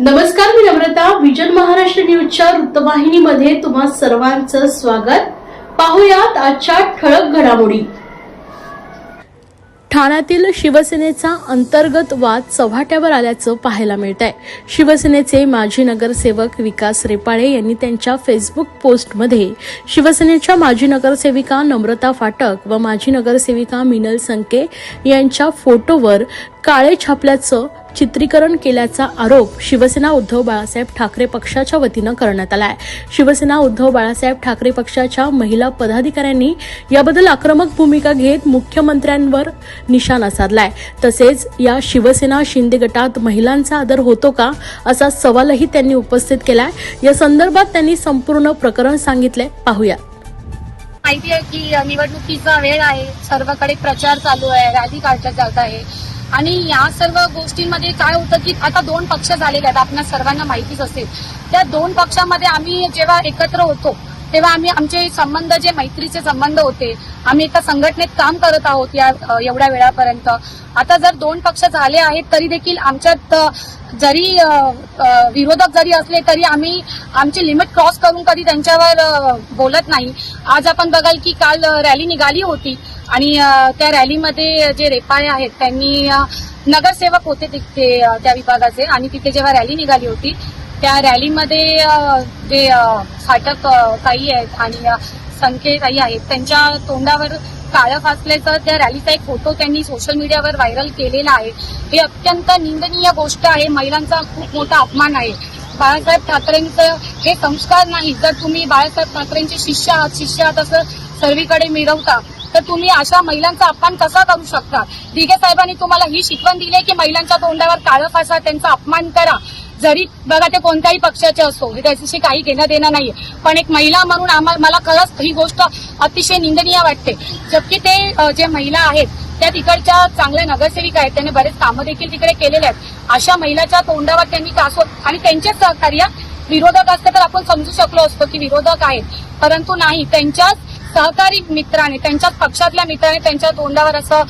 नमस्कार मी नम्रता विजन महाराष्ट्र न्यूजच्या वृत्तवाहिनीमध्ये तुम्हा सर्वांचं स्वागत. पाहुयात आजच्या ठळक घडामोडी. ठाण्यातील शिवसेनेचा अंतर्गत वाद चव्हाट्यावर आल्याचं पाहायला मिळत आहे शिवसेनेचे माजी नगरसेवक विकास रेपाळे यांनी त्यांच्या फेसबुक पोस्टमध्ये शिवसेनेच्या माजी नगरसेविका नम्रता फाटक व माजी नगरसेविका मिनल संके यांच्या फोटोवर काळे छापल्याचं चित्रीकरण केल्याचा आरोप शिवसेना उद्धव बाळासाहेब ठाकरे पक्षाच्या वतीनं करण्यात आला आहे. शिवसेना उद्धव बाळासाहेब ठाकरे पक्षाच्या महिला पदाधिकाऱ्यांनी याबद्दल आक्रमक भूमिका घेत मुख्यमंत्र्यांवर निशाणा साधलाय. तसेच या शिवसेना शिंदे गटात महिलांचा आदर होतो का असा सवालही त्यांनी उपस्थित केलाय. या संदर्भात त्यांनी संपूर्ण प्रकरण सांगितले पाहूया. माहिती आहे की निवडणुकीचा वेळ आहे. सर्वकडे प्रचार चालू आहे. रॅली काढल्या जात आहे. आणि या सर्व गोष्टींमध्ये काय होतं की आता दोन पक्ष झालेले आहेत आपल्या सर्वांना माहितीच असेल. त्या दोन पक्षामध्ये आम्ही जेव्हा एकत्र होतो तेव्हा आम्ही आमचे संबंध जे मैत्रीचे संबंध होते आम्ही एका संघटनेत काम करत आहोत या एवढ्या वेळापर्यंत. आता जर दोन पक्ष झाले आहेत तरी देखील आमच्यात जरी विरोधक जरी असले तरी आम्ही आमची लिमिट क्रॉस करून कधी त्यांच्यावर बोलत नाही. आज आपण बघाल की काल रॅली निघाली होती. आणि त्या रॅलीमध्ये जे रेपाळे आहेत त्यांनी नगरसेवक होते तिथे त्या विभागाचे आणि तिथे जेव्हा रॅली निघाली होती त्या रॅलीमध्ये जे फाटक काही ताई आहेत आणि संख्ये ताई आहेत त्यांच्या तोंडावर काळं फासल्याचा त्या रॅलीचा एक फोटो त्यांनी सोशल मीडियावर व्हायरल केलेला आहे. हे अत्यंत निंदनीय गोष्ट आहे. महिलांचा खूप मोठा अपमान आहे. बाळासाहेब ठाकरेंचं हे संस्कार नाही. जर तुम्ही बाळासाहेब ठाकरेंचे शिष्य आहात शिष्य आहात असं सर्वीकडे मिरवता तर तुम्ही अशा महिलांचा अपमान कसा करू शकता? दिघे साहेबांनी तुम्हाला ही शिकवण दिली आहे की महिलांच्या तोंडावर काळं फासा त्यांचा अपमान करा. जरी बघा ते कोणत्याही पक्षाचे असो हे त्याच्याशी काही घेणं देणं नाहीये. पण एक महिला म्हणून आम्हाला मला खरंच ही गोष्ट अतिशय निंदनीय वाटते. जबकि ते जे महिला आहेत त्या तिकडच्या चांगल्या नगरसेविका आहेत. त्यांनी बरेच कामं देखील तिकडे केलेले आहेत. अशा महिलाच्या तोंडावर त्यांनी कासो आणि त्यांचेच सहकार्य विरोधक असते तर आपण समजू शकलो असतो की विरोधक आहेत. परंतु नाही त्यांच्याच सहकारी मित्राने त्यांच्या पक्षातल्या मित्राने त्यांच्या तोंडावर असं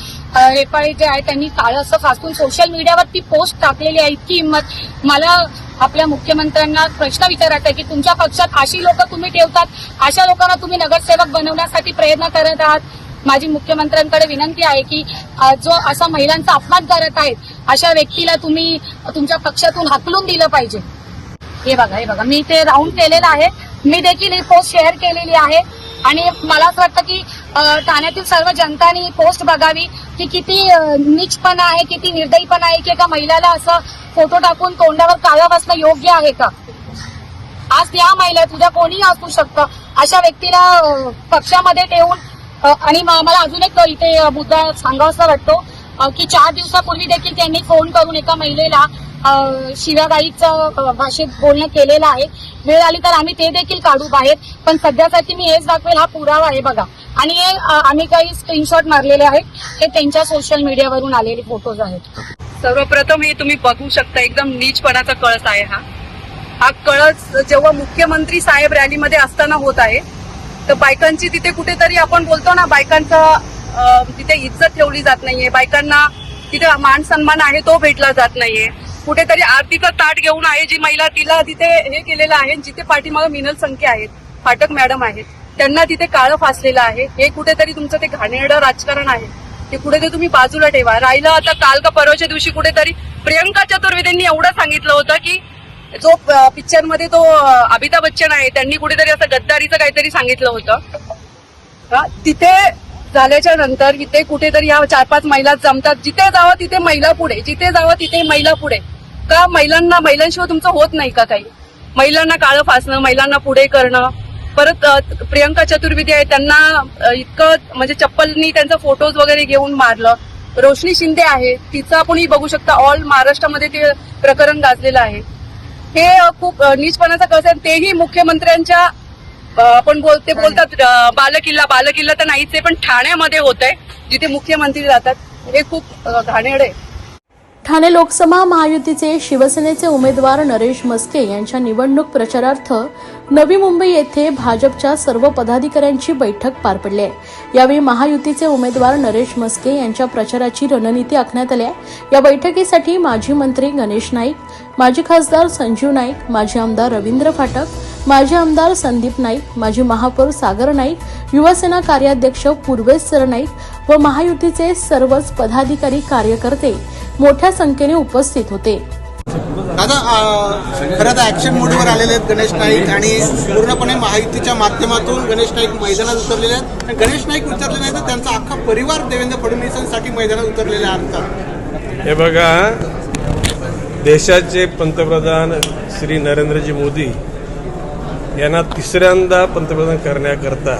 रेपाळी जे आहे त्यांनी काळं असं फासून सोशल मीडियावर ती पोस्ट टाकलेली आहे इतकी हिंमत. मला आपल्या मुख्यमंत्र्यांना प्रश्न विचारायचा आहे की तुमच्या पक्षात अशी लोक तुम्ही ठेवतात? अशा लोकांना तुम्ही नगरसेवक बनवण्यासाठी प्रयत्न करत आहात? माझी मुख्यमंत्र्यांकडे विनंती आहे की जो असा महिलांचा अपमान करत आहेत अशा व्यक्तीला तुम्ही तुमच्या पक्षातून हाकलून दिलं पाहिजे. हे बघा हे बघा. मी ते राऊंड केलेलं आहे. मी देखील ही पोस्ट शेअर केलेली आहे. आणि मला असं वाटतं की ठाण्यातील सर्व जनतानी पोस्ट बघावी की किती नीचपणा आहे किती निर्दयीपणा आहे की एका महिलाला असं फोटो टाकून तोंडावर काळं बसणं योग्य आहे का? आज या महिला तुझ्या कोणीही असू शकतं. अशा व्यक्तीला पक्षामध्ये ठेवून आणि मला अजून एक इथे मुद्दा सांगावासा वाटतो की चार दिवसापूर्वी देखील त्यांनी फोन करून एका महिलेला अ, शिव्यागाईचं भाषेत बोलणं केलेलं आहे. वेळ आली तर आम्ही ते देखील काढू बाहेर. पण सध्यासाठी मी हेच दाखवेल हा पुरावा आहे बघा. आणि हे आम्ही काही स्क्रीनशॉट मारलेले आहेत. हे त्यांच्या सोशल मीडियावरून आलेले फोटोज आहेत. सर्वप्रथम हे तुम्ही बघू शकता एकदम नीचपणाचा कळस आहे हा. हा कळस जेव्हा मुख्यमंत्री साहेब रॅलीमध्ये असताना होत आहे तर बायकांची तिथे कुठेतरी आपण बोलतो ना बायकांचा तिथे इज्जत ठेवली जात नाहीये. बायकांना तिथे मान सन्मान आहे तो भेटला जात नाहीये. कुठेतरी आरतीचा ताट घेऊन आहे जी महिला तिला तिथे हे केलेलं आहे जिथे पाठीमागे मिनल संख्या आहेत फाटक मॅडम आहेत त्यांना तिथे काळं फासलेलं आहे. हे कुठेतरी तुमचं ते घाणेरडं राजकारण आहे. ते कुठेतरी तुम्ही बाजूला ठेवा. राहिलं आता काल का परवाच्या दिवशी कुठेतरी प्रियंका चतुर्वेदींनी एवढं सांगितलं होतं की जो पिक्चरमध्ये तो अमिताभ बच्चन आहे त्यांनी कुठेतरी असं गद्दारीचं काहीतरी सांगितलं होतं. हा, तिथे झाल्याच्यानंतर इथे कुठेतरी ह्या चार पाच महिला जमतात. जिथे जावं तिथे महिला पुढे जिथे जावं तिथे महिला पुढे. का महिलांना महिलांशिवाय तुमचं होत नाही का काही? महिलांना काळं फासणं महिलांना पुढे करणं. परत प्रियंका चतुर्वेदी आहे त्यांना इतकं म्हणजे चप्पलनी त्यांचा फोटोज वगैरे घेऊन मारलं. रोशनी शिंदे आहे तिचं आपणही बघू शकता. ऑल महाराष्ट्रामध्ये ते प्रकरण गाजलेलं आहे. हे खूप नीचपणाचा कसं आहे तेही मुख्यमंत्र्यांच्या आपण बोलते बोलतात बालकिल्ला. बालकिल्ला तर नाहीच आहे पण ठाण्यामध्ये होत आहे जिथे मुख्यमंत्री राहतात. हे खूप घाणेड आहे. ठाणे लोकसभा महायुतीचे शिवसेनेचे उमेदवार नरेश मस्के यांच्या निवडणूक प्रचारार्थ नवी मुंबई येथे भाजपच्या सर्व पदाधिकाऱ्यांची बैठक पार पडली आहे. यावेळी महायुतीचे उमेदवार नरेश मस्के यांच्या प्रचाराची रणनीती आखण्यात आली आहे. या बैठकीसाठी माजी मंत्री गणेश नाईक माजी खासदार संजीव नाईक माजी आमदार रवींद्र फाटक माजी आमदार संदीप नाईक माजी महापौर सागर नाईक युवासेना कार्याध्यक्ष पूर्वेश सरनाईक व महायुतीचे सर्वच पदाधिकारी कार्यकर्ते मोठ्या संख्येने उपस्थित होते. दादा खरं तर ऍक्शन मोडवर आलेले आहेत गणेश नाईक आणि पूर्णपणे माहितीच्या माध्यमातून गणेश नाईक मैदानात उतरलेले आहेत. आणि गणेश नाईक उतरले नाही तर त्यांचा अख्खा परिवार देवेंद्र फडणवीसांसाठी मैदानात उतरलेले आहेत हे बघा देशाचे पंतप्रधान श्री नरेंद्रजी मोदी यांना तिसऱ्यांदा पंतप्रधान करण्याकरता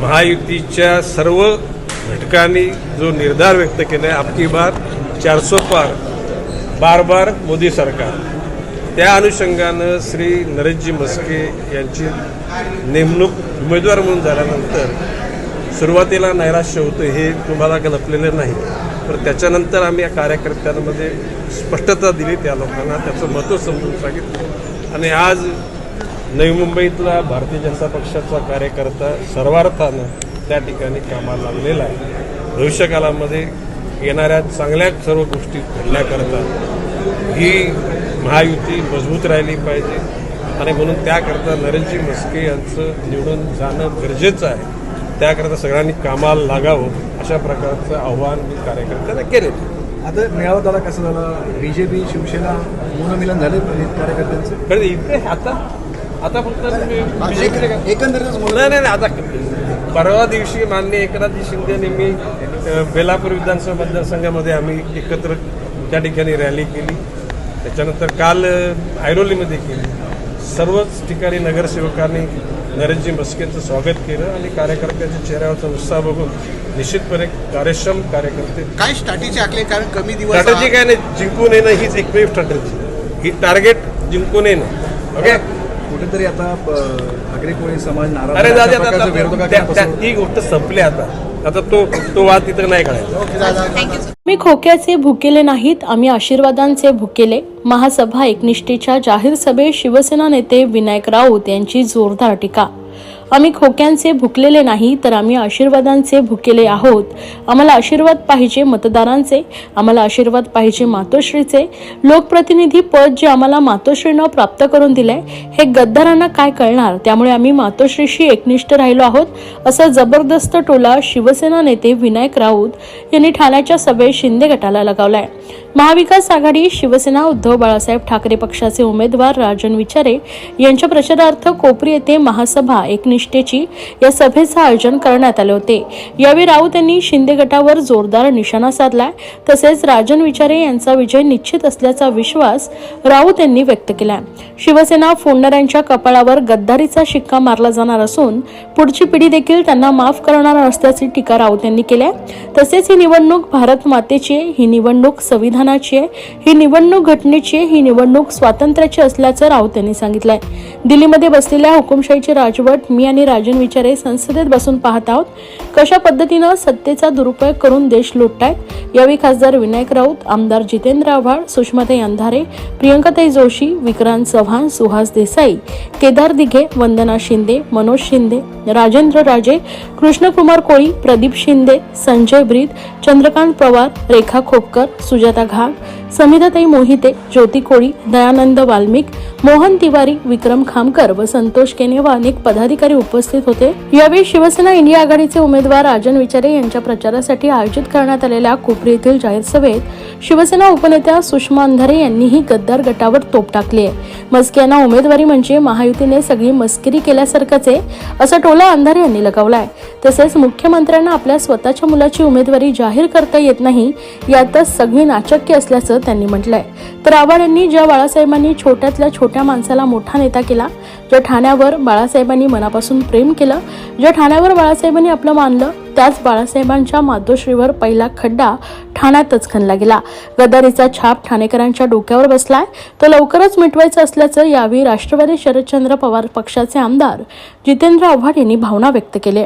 महायुतीच्या सर्व घटकांनी जो निर्धार व्यक्त केला आहे आपकी बार चारसो पार बार बार मोदी सरकार. त्या अनुषंगानं श्री नरेशजी मस्के यांची नेमणूक उमेदवार म्हणून झाल्यानंतर सुरुवातीला नैराश्य होतं हे तुम्हाला गलपलेलं लपलेलं नाही. पण त्याच्यानंतर आम्ही या कार्यकर्त्यांमध्ये स्पष्टता दिली त्या लोकांना त्याचं महत्त्व समजून सांगितलं. आणि आज नवी मुंबईतला भारतीय जनता पक्षाचा कार्यकर्ता सर्वार्थानं त्या ठिकाणी कामाला लागलेला आहे. भविष्यकालामध्ये येणाऱ्या चांगल्या सर्व गोष्टी घडण्याकरता ही महायुती मजबूत राहिली पाहिजे. आणि म्हणून त्याकरता नरेंद्रजी मस्के यांचं निवडून जाणं गरजेचं आहे. त्याकरता सगळ्यांनी कामाला लागावं अशा प्रकारचं आव्हान मी कार्यकर्त्यांना केलेलं आता मेळावा झाला कसं झालं? बीजेपी शिवसेना मनमिलन झाले कार्यकर्त्यांचं? इथे आता आता फक्त एकंदरीतच नाही नाही आता परवा दिवशी माननीय एकनाथजी शिंदे यांनी मी बेलापूर विधानसभा मतदारसंघामध्ये आम्ही एकत्र त्या ठिकाणी रॅली केली. त्याच्यानंतर काल ऐरोलीमध्ये केली. सर्वच ठिकाणी नगरसेवकांनी नरेंद्रजी मस्केंचं स्वागत केलं आणि कार्यकर्त्यांच्या चेहऱ्यावरचा उत्साह बघून निश्चितपणे कार्यक्षम कार्यकर्ते काय स्ट्रॅटेजी आखली? कारण कमी दिवस स्ट्रॅटेजी काय नाही जिंकून येणं हीच एकमेव स्ट्रॅटेजी. ही टार्गेट जिंकून येणं ओके कुठेतरी आता ठाकरे कोळी समाज नाराज. ती गोष्ट संपली आता. आता तो तो वाद तिथं नाही काढायचा मी खोक्याचे भुकेले नाहीत आम्ही आशीर्वादांचे भुकेले. महासभा एकनिष्ठेच्या जाहीर सभेत शिवसेना नेते विनायक राऊत यांची जोरदार टीका. आम्ही खोक्यांचे भुकलेले नाही तर आम्ही आशीर्वादांचे भुकेले आहोत. आम्हाला आशीर्वाद पाहिजे मतदारांचे आम्हाला आशीर्वाद पाहिजे मातोश्रीचे. लोकप्रतिनिधी पद जे आम्हाला मातोश्रीनं प्राप्त करून दिलंय हे गद्दारांना काय कळणार? त्यामुळे आम्ही मातोश्रीशी एकनिष्ठ राहिलो आहोत असा जबरदस्त टोला शिवसेना नेते विनायक राऊत यांनी ठाण्याच्या सभेत शिंदे गटाला लगावलाय. महाविकास आघाडी शिवसेना उद्धव बाळासाहेब ठाकरे पक्षाचे उमेदवार राजन विचारे यांच्या प्रचारार्थ कोपरी येथे महासभा एकनिष्ठेची या सभेचं आयोजन करण्यात आले होते. यावेळी राऊत यांनी शिंदे गटावर जोरदार निशाणा साधला तसेच राजन विचारे यांचा विजय निश्चित असल्याचा विश्वास राऊत यांनी व्यक्त केला शिवसेना फोडणाऱ्यांच्या कपाळावर गद्दारीचा शिक्का मारला जाणार असून पुढची पिढी देखील त्यांना माफ करणार नसल्याची टीका राऊत यांनी केली तसेच ही निवडणूक भारत मातेची ही निवडणूक संविधान संविधानाची आहे. ही निवडणूक घटनेची आहे. ही निवडणूक स्वातंत्र्याची असल्याचं राऊत यांनी सांगितलंय. दिल्लीमध्ये बसलेल्या हुकुमशाहीची राजवट मी आणि राजन विचारे संसदेत बसून पाहत आहोत. कशा पद्धतीनं सत्तेचा दुरुपयोग करून देश लुटतायत? यावेळी खासदार विनायक राऊत आमदार जितेंद्र आव्हाड सुषमाताई अंधारे प्रियंकाताई जोशी विक्रांत चव्हाण सुहास देसाई केदार दिघे वंदना शिंदे मनोज शिंदे राजेंद्र राजे कृष्णकुमार कोळी प्रदीप शिंदे संजय ब्रीद चंद्रकांत पवार रेखा खोपकर सुजाता ভাব समिताताई मोहिते ज्योती कोळी दयानंद वाल्मिक मोहन तिवारी विक्रम खामकर व संतोष केने व अनेक पदाधिकारी उपस्थित होते. यावेळी शिवसेना इंडिया आघाडीचे उमेदवार राजन विचारे यांच्या प्रचारासाठी आयोजित करण्यात आलेल्या कोपरी येथील जाहीर सभेत शिवसेना उपनेत्या सुषमा अंधारे यांनीही गद्दार गटावर तोप टाकली आहे मस्के यांना उमेदवारी म्हणजे महायुतीने सगळी मस्किरी केल्यासारखंच आहे असा टोला अंधारे यांनी लगावलाय. तसेच मुख्यमंत्र्यांना आपल्या स्वतःच्या मुलाची उमेदवारी जाहीर करता येत नाही यातच सगळी नाचक्य असल्याचं त्यांनी म्हटलंय. तर आव्हाड यांनी ज्या बाळासाहेबांनी छोट्यातल्या छोट्या माणसाला मोठा नेता केला ज्या ठाण्यावर बाळासाहेबांनी मनापासून प्रेम केलं ज्या ठाण्यावर बाळासाहेबांनी आपलं मानलं त्याच बाळासाहेबांच्या मातोश्रीवर पहिला खड्डा ठाण्यातच खणला गेला. गदारीचा छाप ठाणेकरांच्या डोक्यावर बसलाय. तो लवकरच मिटवायचा असल्याचं यावेळी राष्ट्रवादी शरदचंद्र पवार पक्षाचे आमदार जितेंद्र आव्हाड यांनी भावना व्यक्त केली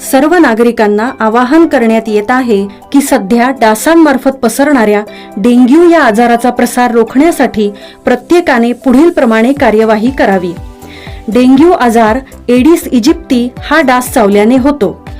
सर्व नागरिकांना आवाहन करण्यात येत आहे की सध्या डासांमार्फत पसरणाऱ्या डेंग्यू या आजाराचा प्रसार रोखण्यासाठी प्रत्येकाने पुढील प्रमाणे कार्यवाही करावी. डेंग्यू आजार एडिस इजिप्ती हा डास चावल्याने होतो.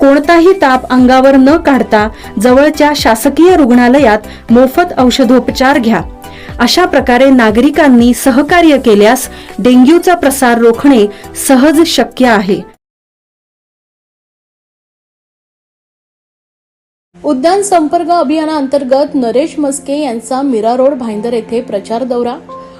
कोणताही ताप अंगावर न काढता जवळच्या शासकीय रुग्णालयात मोफत औषधोपचार घ्या. अशा प्रकारे नागरिकांनी सहकार्य केल्यास डेंग्यूचा प्रसार रोखणे सहज शक्य आहे. उद्यान संपर्क अभियानाअंतर्गत नरेश मस्के यांचा मीरा रोड भाईंदर येथे प्रचार दौरा.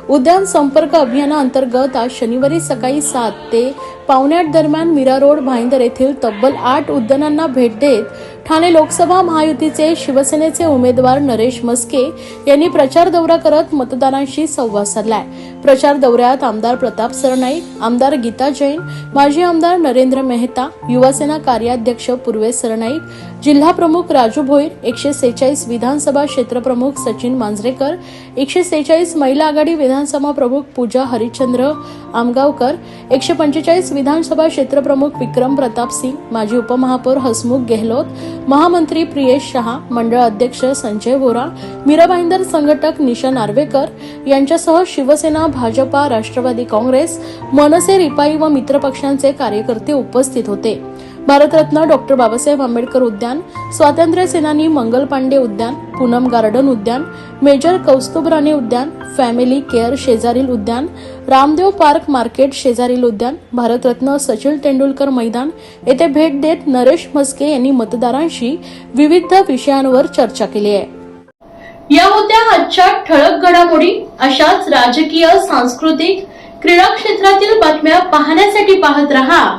उद्यान संपर्क अभियानाअंतर्गत आज शनिवारी सकाळी सात ते पावण्याट दरम्यान मीरा रोड भाईंदर येथील तब्बल आठ उद्यानांना भेट देत ठाणे लोकसभा महायुतीचे शिवसेनेचे उमेदवार नरेश मस्के यांनी प्रचार दौरा करत मतदारांशी संवाद साधलाय. प्रचार दौऱ्यात आमदार प्रताप सरनाईक आमदार गीता जैन माजी आमदार नरेंद्र मेहता युवासेना कार्याध्यक्ष पूर्वेश सरनाईक जिल्हा प्रमुख राजू भोईर एकशे सेहेचाळीस विधानसभा क्षेत्रप्रमुख सचिन मांजरेकर एकशे सेहेचाळीस महिला आघाडी विधानसभा प्रमुख पूजा हरिश्चंद्र आमगावकर एकशे पंचेचाळीस विधानसभा क्षेत्रप्रमुख विक्रम प्रताप सिंग माजी उपमहापौर हसमुख गेहलोत महामंत्री प्रियेश शहा मंडळ अध्यक्ष संजय बोरा मीराबाईंदर संघटक निशा नार्वेकर यांच्यासह शिवसेना भाजपा राष्ट्रवादी काँग्रेस मनसे रिपाई व मित्रपक्षांचे कार्यकर्ते उपस्थित होते. भारतरत्न डॉक्टर बाबासाहेब आंबेडकर उद्यान स्वातंत्र्य सेनानी मंगल पांडे उद्यान पूनम गार्डन उद्यान मेजर कौस्तुभ राणे उद्यान फॅमिली केअर शेजारील उद्यान रामदेव पार्क मार्केट शेजारील उद्यान भारतरत्न सचिन तेंडुलकर मैदान येथे भेट देत नरेश म्हस्के यांनी मतदारांशी विविध विषयांवर चर्चा केली आहे. या होत्या आजच्या ठळक घडामोडी अशाच राजकीय सांस्कृतिक क्रीडा क्षेत्रातील बातम्या पाहण्यासाठी पाहत रहा.